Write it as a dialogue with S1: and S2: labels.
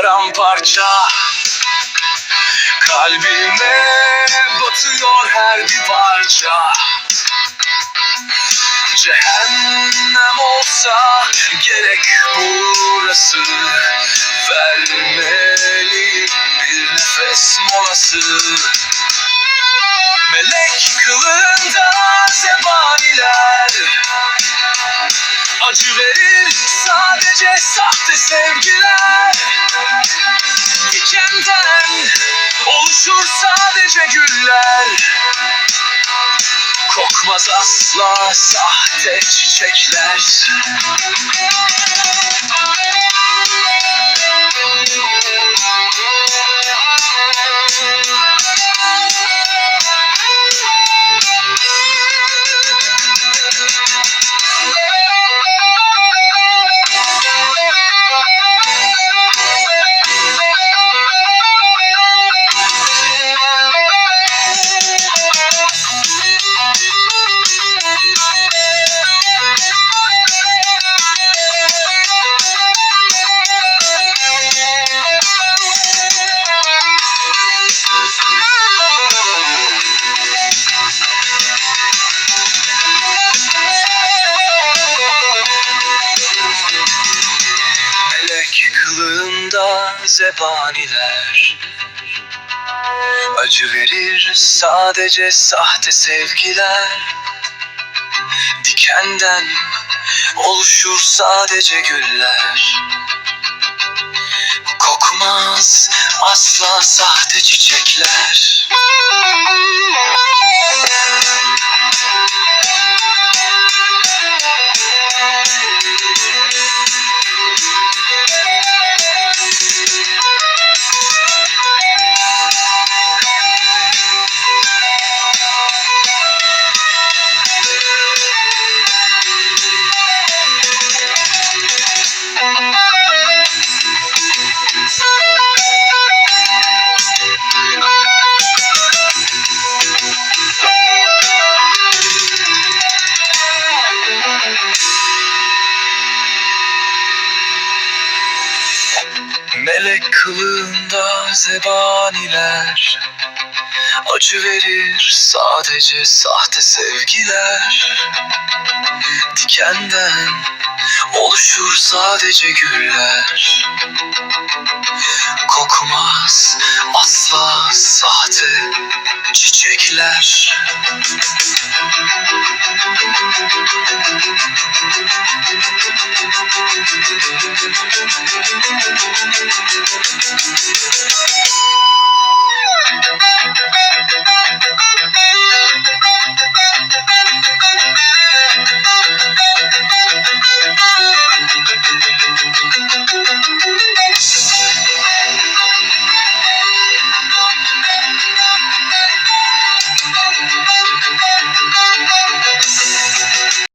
S1: paramparça Kalbime batıyor her bir parça. Cehennem olsa gerek burası. Vermeliyim bir nefes molası. Melek kılığında Acı verir sadece sahte sevgiler. Dikenden oluşur sadece güller. Kokmaz asla sahte çiçekler kılığında zebaniler. Acı verir sadece sahte sevgiler. Dikenden oluşur sadece güller. Kokmaz asla sahte çiçekler Melek kılığında zebaniler. Acı verir sadece sahte sevgiler. Dikenden oluşur sadece güller. Kokmaz asla sahte çiçekler Thank you.